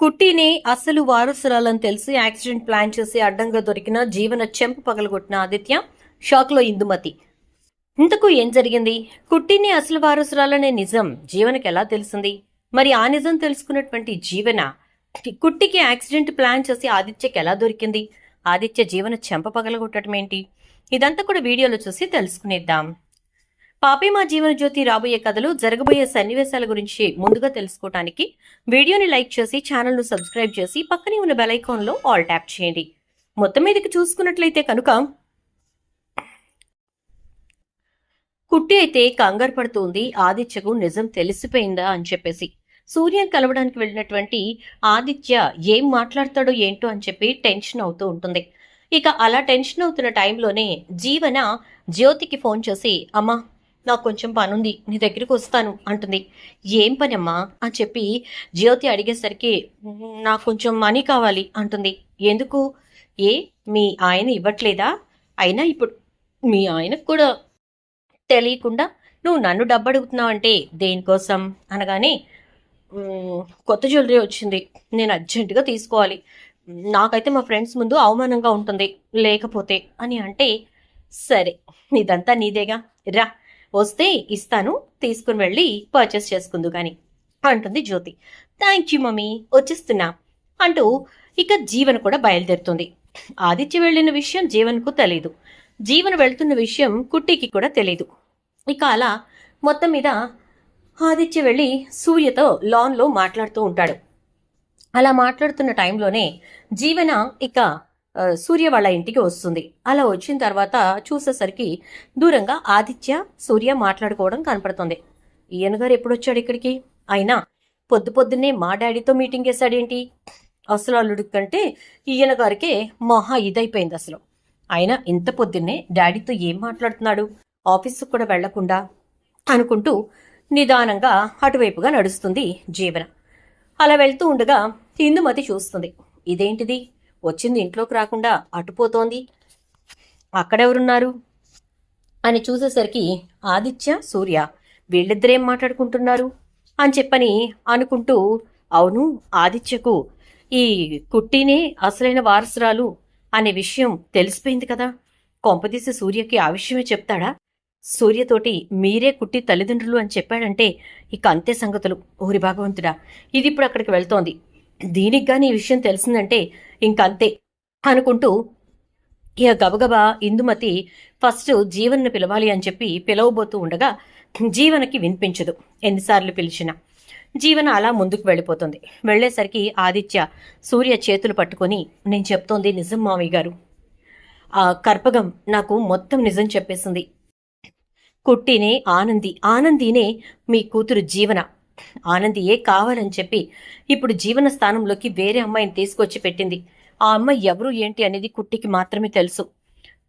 కుట్టిని అసలు వారసురాలని తెలిసి accident plan చేసి అడ్డంగా దొరికిన జీవన చెంపు పగలగొట్టిన ఆదిత్య షాక్లో ఇందుమతి. ఇంతకు ఏం జరిగింది? కుట్టిని అసలు వారసురాలనే నిజం జీవనకి ఎలా తెలిసింది? మరి ఆ నిజం తెలుసుకున్నటువంటి జీవన కుట్టికి యాక్సిడెంట్ ప్లాన్ చేసి ఆదిత్యకి ఎలా దొరికింది? ఆదిత్య జీవన చెంప పగలగొట్టడం ఏంటి ఇదంతా కూడా వీడియోలో చూసి తెలుసుకునేద్దాం. పాపే మా జీవన జ్యోతి రాబోయే కథలు జరగబోయే సన్నివేశాల గురించి ముందుగా తెలుసుకోవటానికి వీడియోని లైక్ చేసి ఛానల్ను సబ్స్క్రైబ్ చేసి పక్కనే ఉన్న బెలైకాన్లో ఆల్ ట్యాప్ చేయండి. మొత్తం మీదకి చూసుకున్నట్లయితే కనుక కుట్టి అయితే కంగారు పడుతుంది. ఆదిత్యకు నిజం తెలిసిపోయిందా అని చెప్పేసి. సూర్యం కలవడానికి వెళ్ళినటువంటి ఆదిత్య ఏం మాట్లాడతాడో ఏంటో అని చెప్పి టెన్షన్ అవుతూ ఉంటుంది. ఇక అలా టెన్షన్ అవుతున్న టైంలోనే జీవన జ్యోతికి ఫోన్ చేసి అమ్మా నాకు కొంచెం పనుంది నీ దగ్గరికి వస్తాను అంటుంది. ఏం పని అమ్మా అని చెప్పి జ్యోతి అడిగేసరికి నాకు కొంచెం మనీ కావాలి అంటుంది. ఎందుకు? ఏ మీ ఆయన ఇవ్వట్లేదా? అయినా ఇప్పుడు మీ ఆయనకు కూడా తెలియకుండా నువ్వు నన్ను డబ్బు అడుగుతున్నావు అంటే దేనికోసం? అనగానే కొత్త జ్యువెలరీ వచ్చింది నేను అర్జెంటుగా తీసుకోవాలి. నాకైతే మా ఫ్రెండ్స్ ముందు అవమానంగా ఉంటుంది లేకపోతే అని అంటే సరే ఇదంతా నీదేగా రా వస్తే ఇస్తాను తీసుకుని వెళ్ళి పర్చేస్ చేసుకుందు కానీ అంటుంది జ్యోతి. థ్యాంక్ యూ మమ్మీ వచ్చేస్తున్నా అంటూ ఇక జీవన్ కూడా బయలుదేరుతుంది. ఆదిత్య వెళ్ళిన విషయం జీవన్కు తెలీదు. జీవన్ వెళ్తున్న విషయం కుట్టికి కూడా తెలీదు. ఇక అలా మొత్తం మీద ఆదిత్య వెళ్ళి సూర్యతో లాన్లో మాట్లాడుతూ ఉంటాడు. అలా మాట్లాడుతున్న టైంలోనే జీవన ఇక సూర్య వాళ్ళ ఇంటికి వస్తుంది. అలా వచ్చిన తర్వాత చూసేసరికి దూరంగా ఆదిత్య సూర్య మాట్లాడుకోవడం కనపడుతుంది. ఈయన గారు ఎప్పుడు వచ్చాడు ఇక్కడికి? అయినా పొద్దు పొద్దున్నే మా డాడీతో మీటింగ్ వేశాడేంటి? అసలు అల్లుడి కంటే ఈయన గారికే మహా ఇదైపోయింది అసలు. అయినా ఇంత పొద్దున్నే డాడీతో ఏం మాట్లాడుతున్నాడు? ఆఫీస్కి కూడా వెళ్ళకుండా అనుకుంటూ నిదానంగా అటువైపుగా నడుస్తుంది జీవన. అలా వెళ్తూ ఉండగా హిందుమతి చూస్తుంది. ఇదేంటిది? వచ్చింది ఇంట్లోకి రాకుండా అటుపోతోంది. అక్కడెవరున్నారు? అని చూసేసరికి ఆదిత్య సూర్య వీళ్ళిద్దరేం మాట్లాడుకుంటున్నారు? అని చెప్పని అనుకుంటూ అవును ఆదిత్యకు ఈ కుట్టినే అసలైన వారసురాలు అనే విషయం తెలిసిపోయింది కదా. కొంపదీసి సూర్యకి ఆ విషయమే చెప్తాడా? సూర్యతోటి మీరే కుట్టి తల్లిదండ్రులు అని చెప్పాడంటే ఇక అంతే సంగతులు. ఊరి భగవంతుడా ఇది ఇప్పుడు అక్కడికి వెళ్తోంది. దీనికి కానీ ఈ విషయం తెలిసిందంటే ఇంకంతే అనుకుంటూ ఇక గబగబా ఇందుమతి ఫస్ట్ జీవన్ను పిలవాలి అని చెప్పి పిలవబోతూ ఉండగా జీవనకి వినిపించదు. ఎన్నిసార్లు పిలిచినా జీవన అలా ముందుకు వెళ్ళిపోతుంది. వెళ్ళేసరికి ఆదిత్య సూర్య చేతులు పట్టుకొని నేను చెప్తోంది నిజం మామయ్య గారు. ఆ కర్పగం నాకు మొత్తం నిజం చెప్పేసింది. కుట్టినే ఆనంది. ఆనందినే మీ కూతురు జీవన. ఆనందియే కావాలని చెప్పి ఇప్పుడు జీవన స్థానంలోకి వేరే అమ్మాయిని తీసుకొచ్చి పెట్టింది. ఆ అమ్మాయి ఎవరు ఏంటి అనేది కుట్టికి మాత్రమే తెలుసు.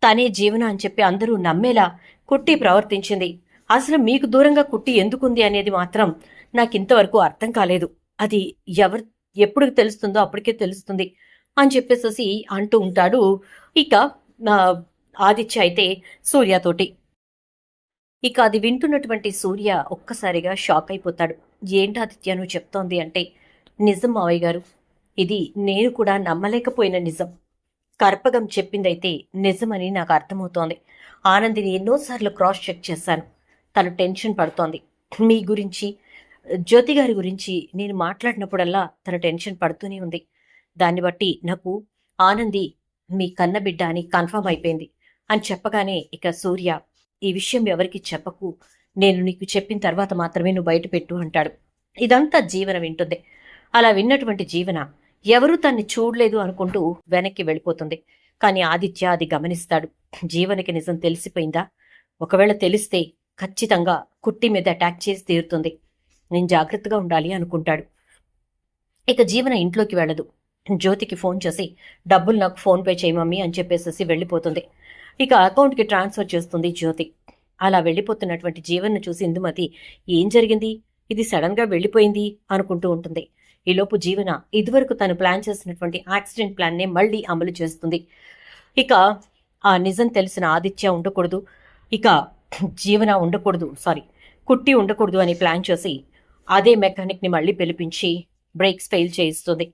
తనే జీవన అని చెప్పి అందరూ నమ్మేలా కుట్టి ప్రవర్తించింది. అసలు మీకు దూరంగా కుట్టి ఎందుకుంది అనేది మాత్రం నాకు ఇంతవరకు అర్థం కాలేదు. అది ఎవరు ఎప్పుడు తెలుస్తుందో అప్పటికే తెలుస్తుంది అని చెప్పేసేసి అంటూ ఉంటాడు ఇక ఆదిత్య అయితే సూర్యతోటి. ఇక అది వింటున్నటువంటి సూర్య ఒక్కసారిగా షాక్ అయిపోతాడు. ఏంటి ఆదిత్య నువ్వు చెప్తోంది అంటే నిజం మావయ్య గారు ఇది నేను కూడా నమ్మలేకపోయిన నిజం. కర్పగం చెప్పిందైతే నిజమని నాకు అర్థమవుతోంది. ఆనందిని ఎన్నోసార్లు క్రాస్ చెక్ చేశాను. తను టెన్షన్ పడుతోంది. మీ గురించి జ్యోతి గారి గురించి నేను మాట్లాడినప్పుడల్లా తన టెన్షన్ పడుతూనే ఉంది. దాన్ని బట్టి నాకు ఆనంది మీ కన్నబిడ్డ అని కన్ఫర్మ్ అయిపోయింది. అని చెప్పగానే ఇక సూర్య ఈ విషయం ఎవరికి చెప్పకు. నేను నీకు చెప్పిన తర్వాత మాత్రమే నువ్వు బయట పెట్టు అంటాడు. ఇదంతా జీవన వింటుంది. అలా విన్నటువంటి జీవన ఎవరూ తన్ని చూడలేదు అనుకుంటూ వెనక్కి వెళ్ళిపోతుంది. కానీ ఆదిత్య అది గమనిస్తాడు. జీవనకి నిజం తెలిసిపోయిందా? ఒకవేళ తెలిస్తే ఖచ్చితంగా కుట్టి మీద అటాక్ చేసి తీరుతుంది. నేను జాగ్రత్తగా ఉండాలి అనుకుంటాడు. ఇక జీవన ఇంట్లోకి వెళ్ళదు. జ్యోతికి ఫోన్ చేసి డబ్బులు నాకు ఫోన్ పే అని చెప్పేసేసి వెళ్ళిపోతుంది. ఇక అకౌంట్కి ట్రాన్స్ఫర్ చేస్తుంది జ్యోతి. అలా వెళ్ళిపోతున్నటువంటి జీవన్ను చూసి ఇందుమతి ఏం జరిగింది? ఇది సడన్గా వెళ్ళిపోయింది? అనుకుంటూ ఉంటుంది. ఈలోపు జీవన ఇదివరకు తను ప్లాన్ చేసినటువంటి యాక్సిడెంట్ ప్లాన్నే మళ్ళీ అమలు చేస్తుంది. ఇక ఆ నిజం తెలిసిన ఆదిత్య ఉండకూడదు. ఇక జీవన ఉండకూడదు సారీ కుట్టి ఉండకూడదు అని ప్లాన్ చేసి అదే మెకానిక్ని మళ్ళీ పిలిపించి బ్రేక్స్ ఫెయిల్ చేయిస్తుంది.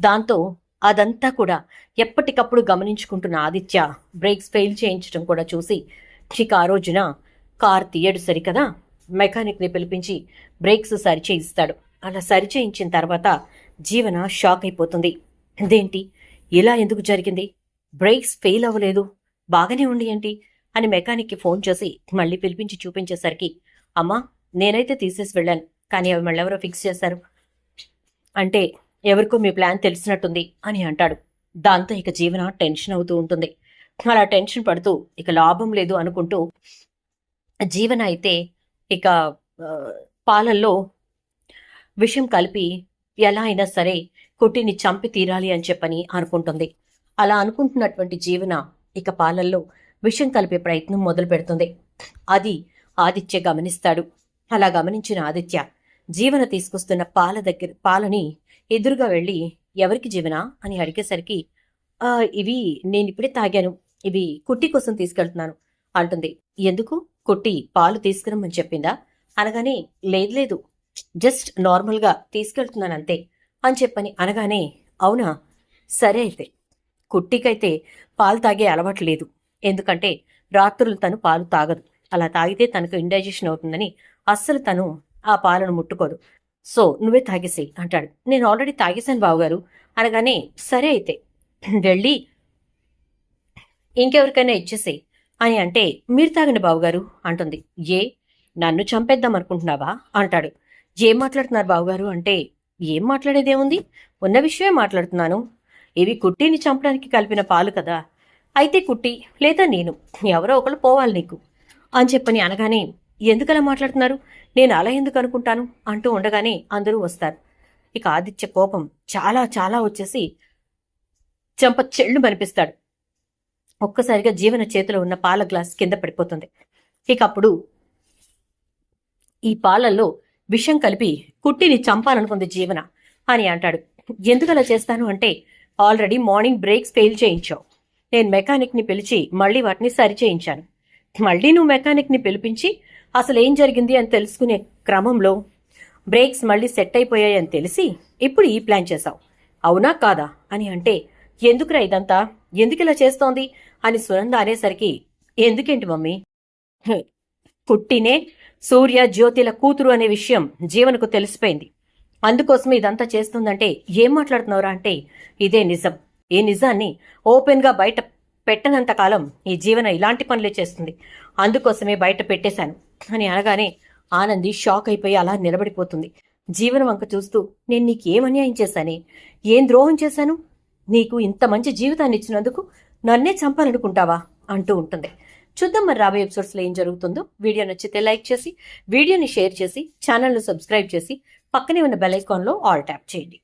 దాంతో అదంతా కూడా ఎప్పటికప్పుడు గమనించుకుంటున్న ఆదిత్య బ్రేక్స్ ఫెయిల్ చేయించడం కూడా చూసి ఇక ఆ రోజున కార్ తీయడు సరికదా? మెకానిక్ని పిలిపించి బ్రేక్స్ సరిచేయిస్తాడు. అలా సరిచేయించిన తర్వాత జీవన షాక్ అయిపోతుంది ఇదేంటి? ఇలా ఎందుకు జరిగింది? బ్రేక్స్ ఫెయిల్ అవ్వలేదు. బాగానే ఉండి ఏంటి? అని మెకానిక్కి ఫోన్ చేసి మళ్ళీ పిలిపించి చూపించేసరికి అమ్మా నేనైతే తీసేసి వెళ్ళాను కానీ అవి మళ్ళీ ఎవరో ఫిక్స్ చేశారు. అంటే ఎవరికో మీ ప్లాన్ తెలిసినట్టుంది అని అంటాడు. దాంతో ఇక జీవన టెన్షన్ అవుతూ ఉంటుంది. అలా టెన్షన్ పడుతూ ఇక లాభం లేదు అనుకుంటూ జీవన అయితే ఇక పాలల్లో విషం కలిపి ఎలా అయినా సరే కుట్టిని చంపి తీరాలి అని చెప్పని అనుకుంటుంది. అలా అనుకుంటున్నటువంటి జీవన ఇక పాలల్లో విషం కలిపే ప్రయత్నం మొదలు పెడుతుంది. అది ఆదిత్య గమనిస్తాడు. అలా గమనించిన ఆదిత్య జీవన తీసుకొస్తున్న పాల దగ్గర పాలని ఎదురుగా వెళ్ళి ఎవరికి జీవన అని అడిగేసరికి ఇవి నేను ఇప్పుడే తాగాను. ఇవి కుట్టి కోసం తీసుకెళ్తున్నాను అంటుంది. ఎందుకు? కుట్టి పాలు తీసుకురమ్మని చెప్పిందా? అనగానే లేదు లేదు జస్ట్ నార్మల్గా తీసుకెళ్తున్నాను అంతే అని చెప్పని అనగానే అవునా? సరే అయితే. కుట్టికైతే పాలు తాగే అలవాటు లేదు. ఎందుకంటే రాత్రులు తను పాలు తాగదు. అలా తాగితే తనకు ఇండైజెషన్ అవుతుందని అస్సలు తను ఆ పాలను ముట్టుకోదు. సో నువ్వే తాగేసేయి అంటాడు. నేను ఆల్రెడీ తాగేశాను బావగారు. అనగానే సరే అయితే. వెళ్ళి ఇంకెవరికైనా ఇచ్చేసే అని అంటే మీరు తాగండి బావుగారు అంటుంది. ఏ? నన్ను చంపేద్దాం అనుకుంటున్నావా అంటాడు. ఏం మాట్లాడుతున్నారు బావుగారు? అంటే ఏం మాట్లాడేదేముంది? ఉన్న విషయమే మాట్లాడుతున్నాను. ఇవి కుట్టిని చంపడానికి కలిపిన పాలు కదా. అయితే కుట్టి లేదా నేను ఎవరో ఒకరు పోవాలి నీకు అని చెప్పని అనగానే ఎందుకలా మాట్లాడుతున్నారు? నేను అలా ఎందుకు అనుకుంటాను? అంటూ ఉండగానే అందరూ వస్తారు. ఇక ఆదిత్య కోపం చాలా చాలా వచ్చేసి చెంప చెళ్ళు కనిపిస్తాడు ఒక్కసారిగా జీవన చేతిలో ఉన్న పాల గ్లాస్ కింద పడిపోతుంది. ఇక అప్పుడు ఈ పాలల్లో విషం కలిపి కుట్టిని చంపాలనుకుంది జీవన అని అంటాడు. ఎందుకు అలా చేస్తాను అంటే ఆల్రెడీ మార్నింగ్ బ్రేక్స్ ఫెయిల్ చేయించావు. నేను మెకానిక్ని పిలిచి మళ్ళీ వాటిని సరి చేయించాను మళ్ళీ నువ్వు మెకానిక్ని పిలిపించి అసలు ఏం జరిగింది అని తెలుసుకునే క్రమంలో బ్రేక్స్ మళ్ళీ సెట్ అయిపోయాయి అని తెలిసి ఇప్పుడు ఈ ప్లాన్ చేశావు. అవునా కాదా అని అంటే ఎందుకురా ఇదంతా? ఎందుకు ఇలా చేస్తోంది? అని సునంద అనేసరికి ఎందుకేంటి మమ్మీ? పుట్టినే కుట్టినే సూర్య జ్యోతిల కూతురు అనే విషయం జీవనకు తెలిసిపోయింది. అందుకోసం ఇదంతా చేస్తుందంటే ఏం మాట్లాడుతున్నావురా అంటే ఇదే నిజం. ఈ నిజాన్ని ఓపెన్గా బయట పెట్టనంత కాలం ఈ జీవన ఇలాంటి పనులే చేస్తుంది. అందుకోసమే బయట పెట్టేశాను. అని అనగానే ఆనంది షాక్ అయిపోయి అలా నిలబడిపోతుంది. జీవన వంక చూస్తూ నేను నీకేం అన్యాయం చేశానే? ఏం ద్రోహం చేశాను? నీకు ఇంత మంచి జీవితాన్ని ఇచ్చినందుకు నన్నే చంపాలనుకుంటావా? అంటూ ఉంటుంది. చూద్దాం మరి రాబోయే ఎపిసోడ్స్లో ఏం జరుగుతుందో. వీడియో నచ్చితే లైక్ చేసి వీడియోని షేర్ చేసి ఛానల్ను సబ్స్క్రైబ్ చేసి పక్కనే ఉన్న బెల్ ఐకాన్లో ఆల్ ట్యాప్ చేయండి.